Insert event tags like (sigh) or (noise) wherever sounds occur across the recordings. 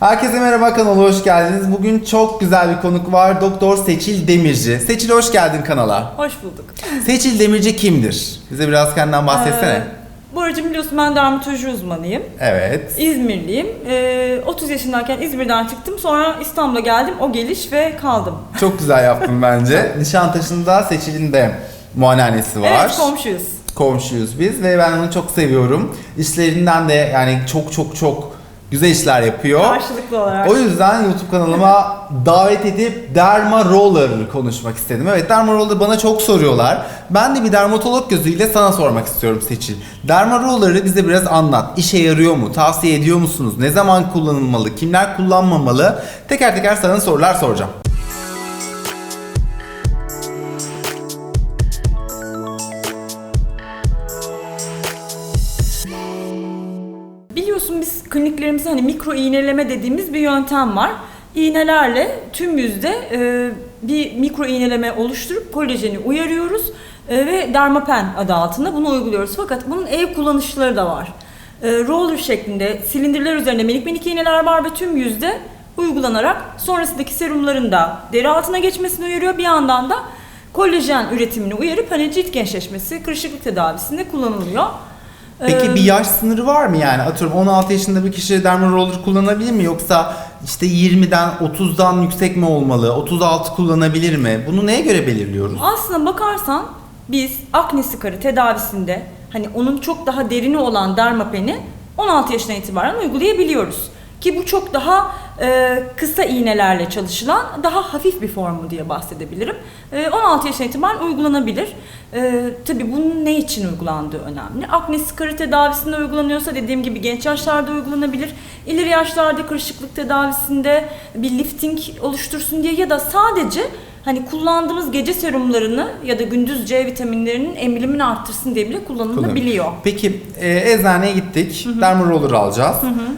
Herkese merhaba kanala hoş geldiniz. Bugün çok güzel bir konuk var. Doktor Seçil Demirci. Seçil hoş geldin kanala. Hoş bulduk. Seçil Demirci kimdir? Bize biraz kendinden bahsetsene. Ee, bu aracım biliyorsun ben dermatoloji uzmanıyım. Evet. İzmirliyim. Ee, 30 yaşındayken İzmir'den çıktım. Sonra İstanbul'a geldim. O geliş ve kaldım. (laughs) Çok güzel yaptın bence. (laughs) Nişantaşı'nda Seçil'in de muayenehanesi var. Evet komşuyuz. Komşuyuz biz ve ben onu çok seviyorum. İşlerinden de yani çok çok çok güzel işler yapıyor. Karşılıklı olarak. O yüzden YouTube kanalıma (laughs) davet edip Derma Roller konuşmak istedim. Evet Derma Roller bana çok soruyorlar. Ben de bir dermatolog gözüyle sana sormak istiyorum Seçil. Derma Roller'ı bize biraz anlat. İşe yarıyor mu? Tavsiye ediyor musunuz? Ne zaman kullanılmalı? Kimler kullanmamalı? Teker teker sana sorular soracağım. Biz kliniklerimizde hani mikro iğneleme dediğimiz bir yöntem var. İğnelerle tüm yüzde e, bir mikro iğneleme oluşturup kolajeni uyarıyoruz e, ve Dermapen adı altında bunu uyguluyoruz. Fakat bunun ev kullanışları da var. E, roller şeklinde silindirler üzerinde minik minik iğneler var ve tüm yüzde uygulanarak sonrasındaki serumların da deri altına geçmesini uyarıyor. Bir yandan da kolajen üretimini uyarıp hani cilt gençleşmesi, kırışıklık tedavisinde kullanılıyor. Peki Ee, bir yaş sınırı var mı yani? Atıyorum 16 yaşında bir kişi Derma Roller kullanabilir mi? Yoksa işte 20'den 30'dan yüksek mi olmalı? 36 kullanabilir mi? Bunu neye göre belirliyoruz? Aslına bakarsan biz akne sıkarı tedavisinde hani onun çok daha derini olan dermapeni 16 yaşından itibaren uygulayabiliyoruz. Ki bu çok daha e, kısa iğnelerle çalışılan daha hafif bir formu diye bahsedebilirim. E, 16 yaşından itibaren uygulanabilir. E, tabii bunun ne için uygulandığı önemli. Akne sıkarı tedavisinde uygulanıyorsa dediğim gibi genç yaşlarda uygulanabilir. İleri yaşlarda kırışıklık tedavisinde bir lifting oluştursun diye ya da sadece hani kullandığımız gece serumlarını ya da gündüz C vitaminlerinin emilimini arttırsın diye bile kullanılabiliyor. Peki e, eczaneye gittik. Derma Roller alacağız.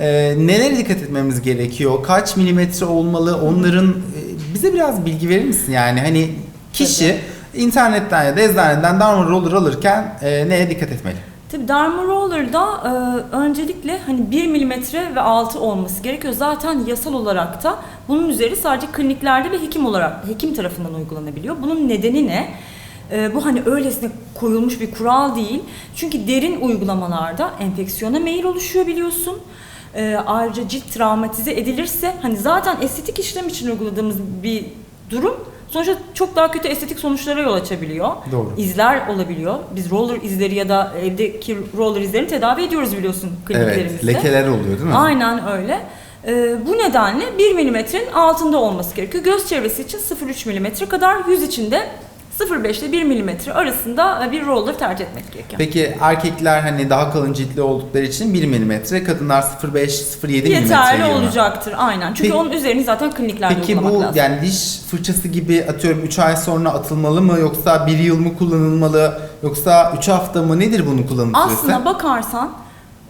E, nelere dikkat etmemiz gerekiyor? Kaç milimetre olmalı? Onların e, bize biraz bilgi verir misin? Yani hani kişi internetten ya da eczaneden Derma Roller alırken e, neye dikkat etmeli? Tabii Derma Roller'da e, öncelikle hani 1 milimetre ve altı olması gerekiyor. Zaten yasal olarak da bunun üzeri sadece kliniklerde ve hekim olarak hekim tarafından uygulanabiliyor. Bunun nedeni ne? E, bu hani öylesine koyulmuş bir kural değil. Çünkü derin uygulamalarda enfeksiyona meyil oluşuyor biliyorsun. E, ayrıca cilt travmatize edilirse hani zaten estetik işlem için uyguladığımız bir durum sonuçta çok daha kötü estetik sonuçlara yol açabiliyor. Doğru. İzler olabiliyor. Biz roller izleri ya da evdeki roller izlerini tedavi ediyoruz biliyorsun kliniklerimizde. Evet. Lekeler oluyor değil mi? Aynen öyle. Ee, bu nedenle 1 milimetrenin altında olması gerekiyor. Göz çevresi için 0,3 milimetre kadar, yüz için de 0,5 ile 1 milimetre arasında bir roller tercih etmek gerekiyor. Peki erkekler hani daha kalın ciltli oldukları için 1 milimetre, kadınlar 0,5-0,7 milimetre Yeterli olacaktır aynen. Çünkü Peki- onun üzerini zaten kliniklerde Peki uygulamak bu lazım. yani diş fırçası gibi atıyorum 3 ay sonra atılmalı mı yoksa 1 yıl mı kullanılmalı yoksa 3 hafta mı nedir bunun kullanım süresi? Aslına bakarsan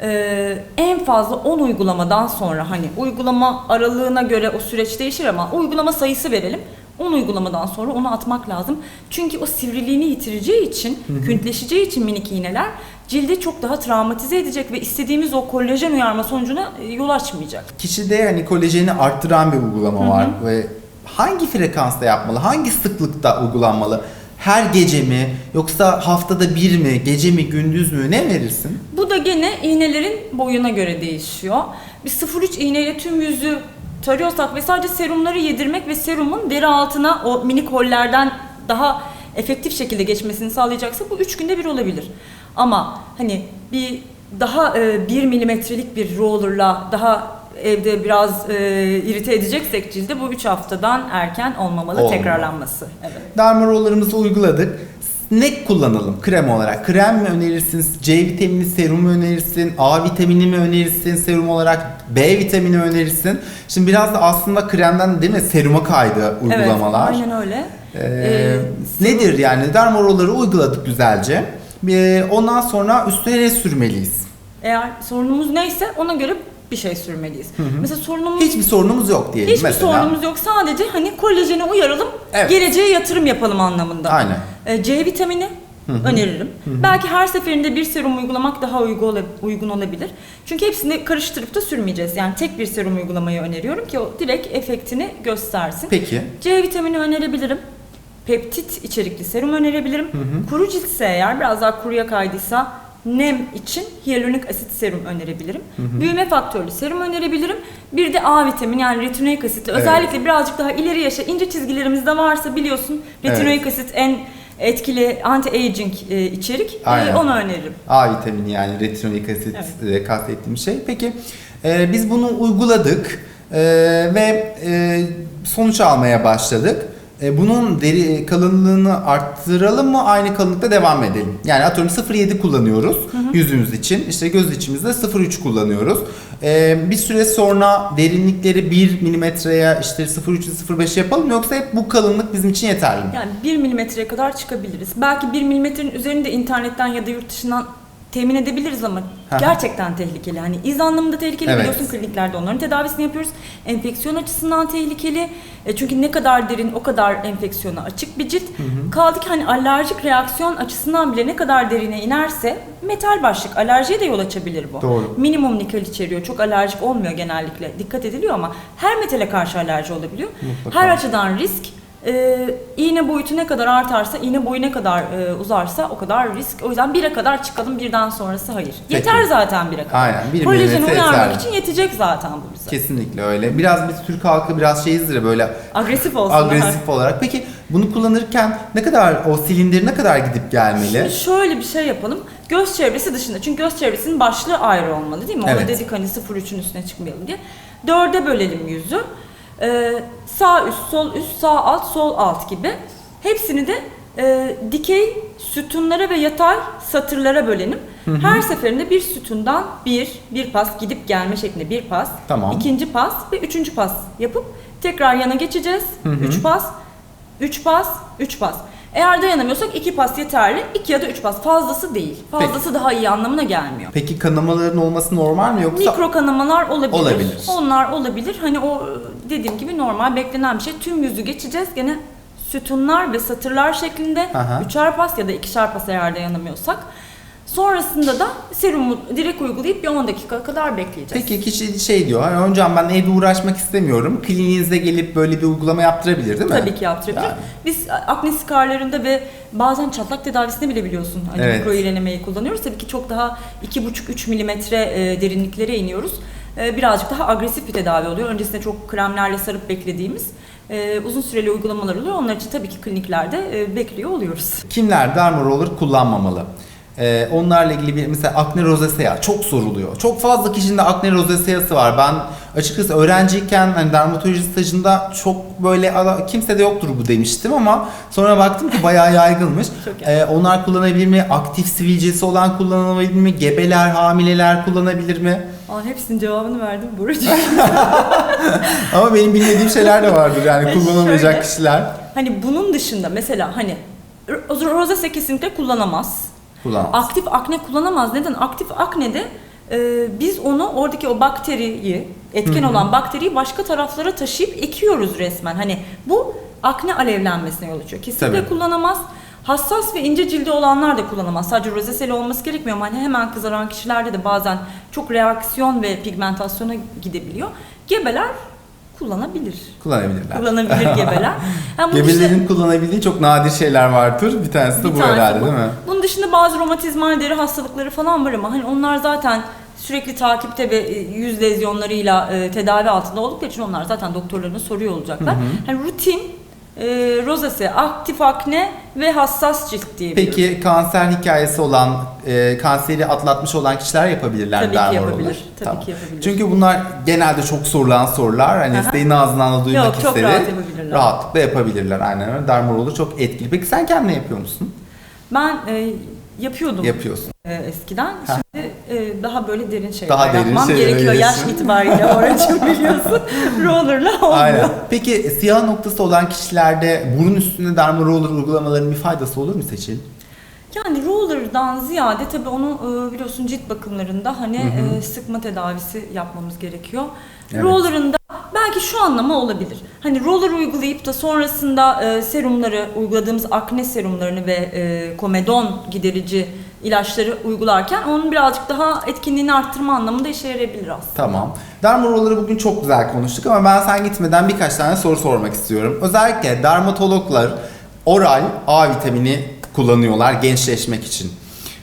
e, en fazla 10 uygulamadan sonra hani uygulama aralığına göre o süreç değişir ama uygulama sayısı verelim. 10 uygulamadan sonra onu atmak lazım. Çünkü o sivriliğini yitireceği için, küntleşeceği için minik iğneler cildi çok daha travmatize edecek ve istediğimiz o kolajen uyarma sonucuna e, yol açmayacak. Kişide hani kolajeni arttıran bir uygulama var ve hangi frekansta yapmalı? Hangi sıklıkta uygulanmalı? Her gece mi yoksa haftada bir mi? Gece mi gündüz mü? Ne verirsin? Bu da gene iğnelerin boyuna göre değişiyor. Bir 0,3 iğneyle tüm yüzü tarıyorsak ve sadece serumları yedirmek ve serumun deri altına o minik hollerden daha efektif şekilde geçmesini sağlayacaksa bu 3 günde bir olabilir. Ama hani bir daha e, 1 milimetrelik bir rollerla daha evde biraz e, irite edeceksek cilde bu 3 haftadan erken olmamalı Olmamalı. tekrarlanması. Evet. Derma roller'ımızı uyguladık. Ne kullanalım krem olarak? Krem mi önerirsin? C vitamini serum mu önerirsin? A vitamini mi önerirsin serum olarak? B vitamini mi önerirsin? Şimdi biraz da aslında kremden değil mi seruma kaydı uygulamalar. Evet, aynen öyle. Ee, Ee, nedir yani? Derma roller'ı uyguladık güzelce. Ee, ondan sonra üstüne ne sürmeliyiz? Eğer sorunumuz neyse ona göre bir şey sürmeliyiz. Mesela sorunumuz Hiçbir sorunumuz yok diyelim hiçbir mesela. sorunumuz yok. Sadece hani kolajene uyaralım, Evet. geleceğe yatırım yapalım anlamında. Aynen. Ee, C vitamini öneririm. Belki her seferinde bir serum uygulamak daha uygun, ola- uygun olabilir. Çünkü hepsini karıştırıp da sürmeyeceğiz. Yani tek bir serum uygulamayı öneriyorum ki o direkt efektini göstersin. Peki. C vitamini önerebilirim. Peptit içerikli serum önerebilirim. Kuru ciltse eğer biraz daha kuruya kaydıysa nem için hyaluronik asit serum önerebilirim. Büyüme faktörlü serum önerebilirim. Bir de A vitamini yani retinoik asitli. Evet. Özellikle birazcık daha ileri yaşa ince çizgilerimizde varsa biliyorsun retinoik asit en etkili anti-aging e, içerik. E, Aynen. onu öneririm. A vitamini yani retinoik asit e, kastettiğim şey. Peki e, biz bunu uyguladık e, ve e, sonuç almaya başladık. E, bunun deri kalınlığını arttıralım mı aynı kalınlıkta devam edelim? Yani atıyorum 0.7 kullanıyoruz yüzümüz için. İşte göz içimizde 0.3 kullanıyoruz. E, bir süre sonra derinlikleri 1 milimetreye işte 0.3'ü 0.5 yapalım yoksa hep bu kalınlık bizim için yeterli mi? Yani 1 milimetreye kadar çıkabiliriz. Belki 1 milimetrenin üzerinde internetten ya da yurt dışından temin edebiliriz ama Hı hı. gerçekten tehlikeli. Hani iz anlamında tehlikeli Evet. biliyorsun kliniklerde onların tedavisini yapıyoruz. Enfeksiyon açısından tehlikeli. E çünkü ne kadar derin o kadar enfeksiyona açık bir cilt. Kaldı ki hani alerjik reaksiyon açısından bile ne kadar derine inerse metal başlık alerjiye de yol açabilir bu. Doğru. Minimum nikel içeriyor. Çok alerjik olmuyor genellikle. Dikkat ediliyor ama her metale karşı alerji olabiliyor. Mutlaka. Her açıdan risk. Ee, iğne boyutu ne kadar artarsa, iğne boyu ne kadar e, uzarsa o kadar risk. O yüzden bire kadar çıkalım, birden sonrası hayır. Peki. Yeter zaten bire kadar. Aynen, bir Kolajeni milimetre uyarmak için yetecek zaten bu bize. Kesinlikle öyle. Biraz biz Türk halkı biraz şeyizdir ya böyle Agresif olsunlar. agresif (laughs) olarak. Peki bunu kullanırken ne kadar o silindir ne kadar gidip gelmeli? Şimdi şöyle bir şey yapalım. Göz çevresi dışında. Çünkü göz çevresinin başlığı ayrı olmalı değil mi? Ona Evet. dedik hani 0.3'ün üstüne çıkmayalım diye. Dörde bölelim yüzü. Ee, sağ üst, sol üst, sağ alt, sol alt gibi. Hepsini de e, dikey sütunlara ve yatay satırlara bölelim. Her seferinde bir sütundan bir, bir pas gidip gelme şeklinde bir pas. Tamam. ikinci pas ve üçüncü pas yapıp tekrar yana geçeceğiz. Üç pas, üç pas, üç pas. Eğer dayanamıyorsak iki pas yeterli. iki ya da üç pas. Fazlası değil. Fazlası daha iyi anlamına gelmiyor. Peki kanamaların olması normal mi yoksa? Mikro kanamalar olabilir. Olabilir. Onlar olabilir. Hani o dediğim gibi normal beklenen bir şey. Tüm yüzü geçeceğiz. Gene sütunlar ve satırlar şeklinde Aha. üçer pas ya da ikişer pas eğer dayanamıyorsak. Sonrasında da serumu direkt uygulayıp bir 10 dakika kadar bekleyeceğiz. Peki kişi şey diyor, "Hani hocam ben evde uğraşmak istemiyorum. Kliniğinize gelip böyle bir uygulama yaptırabilir değil mi? Tabii ki yaptırabilir. Yani. Biz akne skarlarında ve bazen çatlak tedavisinde bile biliyorsun hani Evet. mikro iğnenemeyi kullanıyoruz. Tabii ki çok daha 2,5-3 milimetre e, derinliklere iniyoruz. E, birazcık daha agresif bir tedavi oluyor. Öncesinde çok kremlerle sarıp beklediğimiz e, uzun süreli uygulamalar oluyor. Onlar için tabii ki kliniklerde e, bekliyor oluyoruz. Kimler derma roller kullanmamalı? Ee, onlarla ilgili bir mesela akne rozesea çok soruluyor. Çok fazla kişinin de akne rozeseası var. Ben açıkçası öğrenciyken hani dermatoloji stajında çok böyle "Ala, kimse de yoktur bu demiştim ama sonra baktım ki bayağı yaygınmış. (laughs) Ee, onlar kullanabilir mi? Aktif sivilcesi olan kullanabilir mi? Gebeler, hamileler kullanabilir mi? Aa, hepsinin cevabını verdim Burcu. (laughs) Ama benim bilmediğim şeyler de vardır yani kullanamayacak (laughs) şöyle. kişiler hani bunun dışında mesela hani ro- rozese kesinlikle kullanamaz. Kullanamaz. Aktif akne kullanamaz. Neden? Aktif aknede e, biz onu oradaki o bakteriyi, etken olan bakteriyi başka taraflara taşıyıp ekiyoruz resmen. Hani bu akne alevlenmesine yol açıyor. Kesinlikle Tabii. kullanamaz. Hassas ve ince cildi olanlar da kullanamaz. Sadece rozeseli olması gerekmiyor ama hani hemen kızaran kişilerde de bazen çok reaksiyon ve pigmentasyona gidebiliyor. Gebeler kullanabilir. Kullanabilirler. Kullanabilir (laughs) gebeler. Yani bunun dışında- Gebelerin kullanabildiği çok nadir şeyler vardır. Bir tanesi de bir bu tanesi herhalde bu. değil mi? Bunun dışında bazı romatizmal deri hastalıkları falan var ama hani onlar zaten sürekli takipte ve e, yüz lezyonlarıyla e, tedavi altında oldukları için onlar zaten doktorlarına soruyor olacaklar. Hani rutin e, rozası, aktif akne ve hassas cilt diyebiliriz. Peki kanser hikayesi olan, e, kanseri atlatmış olan kişiler yapabilirler Tabii ki yapabilir, tabii ki yapabilir. Çünkü bunlar genelde çok sorulan sorular. Hani Aha. isteğin ağzından da duymak Yok, çok istedi. rahat yapabilirler. Rahatlıkla yapabilirler aynen öyle. Derma roller çok etkili. Peki sen kendin yapıyor musun? Ben e, yapıyordum Yapıyorsun. e, eskiden. Şimdi e, daha böyle derin şeyler Daha derin yapmam şeylere gerekiyor. Yaş itibariyle oracım (laughs) biliyorsun. Roller'la olmuyor. Aynen. Peki siyah noktası olan kişilerde burun üstünde derma roller uygulamaların bir faydası olur mu Seçil? Yani roller'dan ziyade tabii onu e, biliyorsun cilt bakımlarında hani e, sıkma tedavisi yapmamız gerekiyor. Evet. Roller'ın da belki şu anlama olabilir. hani roller uygulayıp da sonrasında serumları uyguladığımız akne serumlarını ve komedon giderici ilaçları uygularken onun birazcık daha etkinliğini arttırma anlamında işe yarayabilir aslında. Tamam. Dermarolları bugün çok güzel konuştuk ama ben sen gitmeden birkaç tane soru sormak istiyorum. Özellikle dermatologlar oral A vitamini kullanıyorlar gençleşmek için.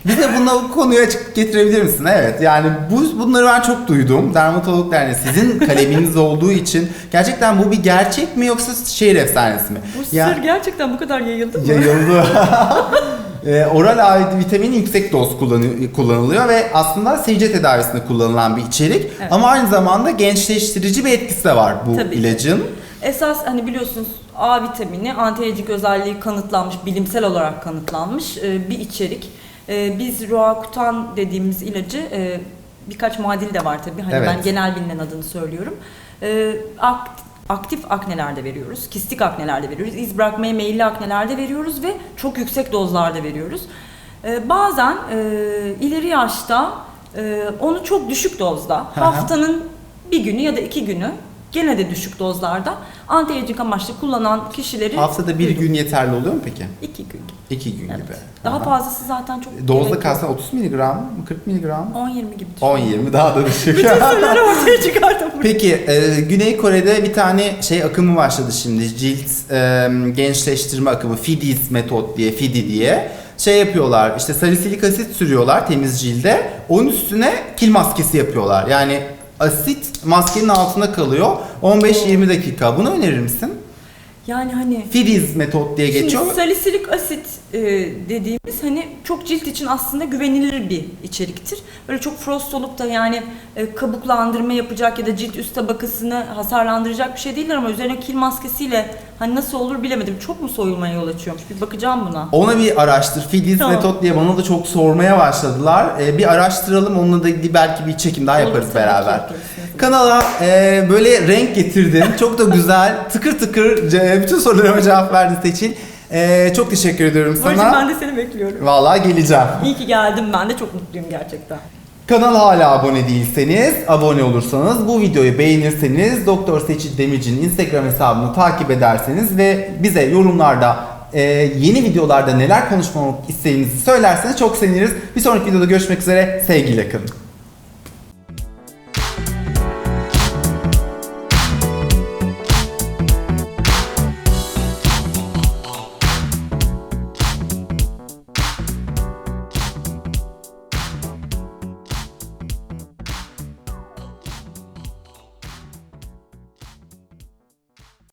Bize bunu bu konuyu açık getirebilir misin? Evet yani bu bunları ben çok duydum. Dermatolog yani sizin (laughs) kaleminiz olduğu için gerçekten bu bir gerçek mi yoksa şehir efsanesi mi? Bu Ya- sır gerçekten bu kadar yayıldı mı? Yayıldı. (laughs) E, oral A vitamini yüksek doz kullanı- kullanılıyor ve aslında sivilce tedavisinde kullanılan bir içerik. Evet. Ama aynı zamanda gençleştirici bir etkisi de var bu Tabii. ilacın. Esas hani biliyorsunuz A vitamini antiaging özelliği kanıtlanmış, bilimsel olarak kanıtlanmış e, bir içerik. E, Biz Roacutan dediğimiz ilacı e, birkaç muadili de var tabii. Hani Evet. ben genel bilinen adını söylüyorum. E, akt- Aktif aknelerde veriyoruz, kistik aknelerde veriyoruz, iz bırakmaya meyilli aknelerde veriyoruz ve çok yüksek dozlarda veriyoruz. E, Bazen e, ileri yaşta e, onu çok düşük dozda, haftanın bir günü ya da iki günü gene de düşük dozlarda anti-aging amaçlı kullanan kişileri Haftada bir gün yeterli oluyor mu peki? iki gün. İki gün Evet. gibi. Daha Aha. fazlası zaten çok Dozda kalsın 30 miligram mı 40 miligram mı? 10-20 gibi. 10-20 daha da düşük. Bütün (laughs) sırları ortaya çıkardım. Peki e, Güney Kore'de bir tane şey akımı başladı şimdi cilt e, gençleştirme akımı FIDIS metot diye FIDI diye şey yapıyorlar işte salisilik asit sürüyorlar temiz cilde onun üstüne kil maskesi yapıyorlar yani asit maskenin altında kalıyor 15-20 dakika bunu önerir misin? Yani hani FIDIS metot diye geçiyor Şimdi salisilik asit e, dediğimiz hani çok cilt için aslında güvenilir bir içeriktir. Böyle çok frost olup da yani e, kabuklandırma yapacak ya da cilt üst tabakasını hasarlandıracak bir şey değiller ama üzerine kil maskesiyle hani nasıl olur bilemedim. Çok mu soyulmaya yol açıyormuş? Bir bakacağım buna. Ona bir araştır. Fidis Tamam. metot diye bana da çok sormaya başladılar. Ee, bir araştıralım. Onunla da belki bir çekim daha Olur, yaparız tabii ki beraber. yaparız. Kanala e, böyle renk getirdin. (laughs) çok da güzel. Tıkır tıkır ce- bütün sorularıma cevap verdin Seçil. E, çok teşekkür ediyorum sana. ben de seni bekliyorum. Vallahi geleceğim. İyi ki geldim ben de çok mutluyum gerçekten. Kanala hala abone değilseniz, abone olursanız, bu videoyu beğenirseniz, Doktor Seçil Demirci'nin Instagram hesabını takip ederseniz ve bize yorumlarda e, yeni videolarda neler konuşmamı istediğinizi söylerseniz çok seviniriz. Bir sonraki videoda görüşmek üzere, sevgiyle kalın.